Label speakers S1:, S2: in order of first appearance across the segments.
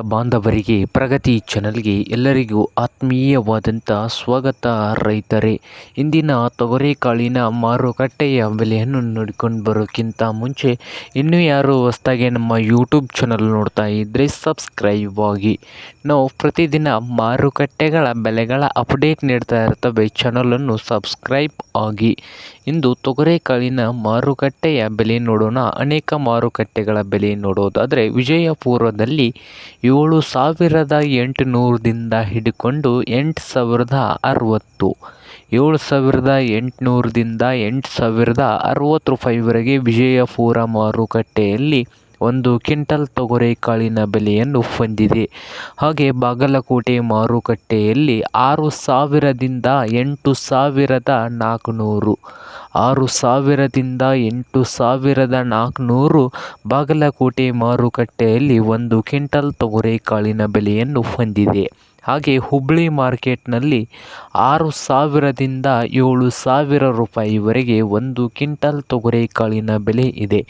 S1: ಬಾಂಧವರಿಗೆ, ಪ್ರಗತಿ ಚಾನಲ್ಗೆ ಎಲ್ಲರಿಗೂ ಆತ್ಮೀಯವಾದಂಥ ಸ್ವಾಗತ ರೈತರೇ. ಇಂದಿನ ತೊಗರಿಕಾಳಿನ ಮಾರುಕಟ್ಟೆಯ ಬೆಲೆಯನ್ನು ನೋಡಿಕೊಂಡು ಬರೋಕ್ಕಿಂತ ಮುಂಚೆ ಇನ್ನೂ ಯಾರು ಹೊಸದಾಗಿ ನಮ್ಮ ಯೂಟ್ಯೂಬ್ ಚಾನಲ್ ನೋಡ್ತಾ ಇದ್ದರೆ ಸಬ್ಸ್ಕ್ರೈಬ್ ಆಗಿ. ನಾವು ಪ್ರತಿದಿನ ಮಾರುಕಟ್ಟೆಗಳ ಬೆಲೆಗಳ ಅಪ್ಡೇಟ್ ನೀಡ್ತಾ ಇರ್ತವೆ ಚಾನಲನ್ನು ಸಬ್ಸ್ಕ್ರೈಬ್ ಆಗಿ. ಇಂದು ತೊಗರಿಕಾಳಿನ ಮಾರುಕಟ್ಟೆಯ ಬೆಲೆ ನೋಡೋಣ. ಅನೇಕ ಮಾರುಕಟ್ಟೆಗಳ ಬೆಲೆ ನೋಡೋದಾದರೆ ವಿಜಯಪುರದಲ್ಲಿ ಏಳು ಸಾವಿರದ ಎಂಟುನೂರದಿಂದ ಹಿಡ್ಕೊಂಡು ಎಂಟು ಸಾವಿರದ ಅರವತ್ತು. ಏಳು ಸಾವಿರದ ಎಂಟುನೂರದಿಂದ ಎಂಟು ಸಾವಿರದ ಅರವತ್ತು ರೂಪಾಯಿವರೆಗೆ ವಿಜಯಪುರ ಮಾರುಕಟ್ಟೆಯಲ್ಲಿ ಒಂದು ಕ್ವಿಂಟಲ್ ತೊಗರಿಕಾಳಿನ ಬೆಲೆಯನ್ನು ಹೊಂದಿದೆ. ಹಾಗೆ ಬಾಗಲಕೋಟೆ ಮಾರುಕಟ್ಟೆಯಲ್ಲಿ ಆರು ಸಾವಿರದಿಂದ ಎಂಟು ಸಾವಿರದ ನಾಲ್ಕುನೂರು. ಆರು ಸಾವಿರದಿಂದ ಎಂಟು ಸಾವಿರದ ನಾಲ್ಕುನೂರು ಬಾಗಲಕೋಟೆ ಮಾರುಕಟ್ಟೆಯಲ್ಲಿ ಒಂದು ಕ್ವಿಂಟಾಲ್ ತೊಗರಿ ಕಾಳಿನ ಬೆಲೆಯನ್ನು ಹೊಂದಿದೆ. ಹಾಗೆ ಹುಬ್ಬಳ್ಳಿ ಮಾರ್ಕೆಟ್ನಲ್ಲಿ ಆರು ಸಾವಿರದಿಂದ ಏಳು ಸಾವಿರ ರೂಪಾಯಿವರೆಗೆ ಒಂದು ಕ್ವಿಂಟಲ್ ತೊಗರಿಕಾಳಿನ ಬೆಲೆ ಇದೆ.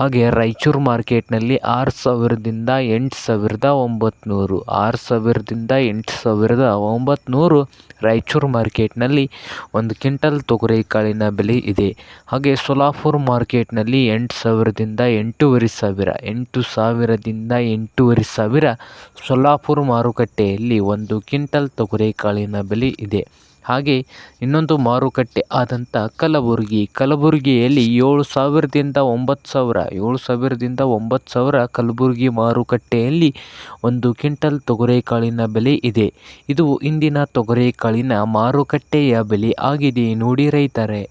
S1: ಹಾಗೆ ರಾಯಚೂರು ಮಾರ್ಕೆಟ್ನಲ್ಲಿ ಆರು ಸಾವಿರದಿಂದ ಎಂಟು ಸಾವಿರದ ಒಂಬತ್ನೂರು ಆರು ಸಾವಿರದಿಂದ ಎಂಟು ಸಾವಿರದ ಒಂಬತ್ನೂರು ರಾಯಚೂರು ಮಾರ್ಕೆಟ್ನಲ್ಲಿ ಒಂದು ಕ್ವಿಂಟಲ್ ತೊಗರಿಕಾಳಿನ ಬೆಲೆ ಇದೆ. ಹಾಗೆ ಸೋಲಾಪುರ ಮಾರ್ಕೆಟ್ನಲ್ಲಿ ಎಂಟು ಸಾವಿರದಿಂದ ಎಂಟೂವರೆ ಸಾವಿರ, ಎಂಟು ಸಾವಿರದಿಂದ ಎಂಟೂವರೆ ಸಾವಿರ ಸೊಲ್ಲಾಪುರ ಮಾರುಕಟ್ಟೆಯಲ್ಲಿ ಒಂದು ಕ್ವಿಂಟಲ್ ತೊಗರಿಕಾಳಿನ ಬೆಲೆ ಇದೆ. ಹಾಗೆ ಇನ್ನೊಂದು ಮಾರುಕಟ್ಟೆ ಆದಂಥ ಕಲಬುರಗಿ. ಕಲಬುರಗಿಯಲ್ಲಿ ಏಳು ಸಾವಿರದಿಂದ ಒಂಬತ್ತು ಸಾವಿರ, ಏಳು ಸಾವಿರದಿಂದ ಒಂಬತ್ತು ಸಾವಿರ ಕಲಬುರಗಿ ಮಾರುಕಟ್ಟೆಯಲ್ಲಿ ಒಂದು ಕ್ವಿಂಟಲ್ ತೊಗರಿಕಾಳಿನ ಬೆಲೆ ಇದೆ. ಇದು ಇಂದಿನ ತೊಗರಿಕಾಳಿನ ಮಾರುಕಟ್ಟೆಯ ಬೆಲೆ ಆಗಿದೆ, ನೋಡಿ ರೈತರೇ.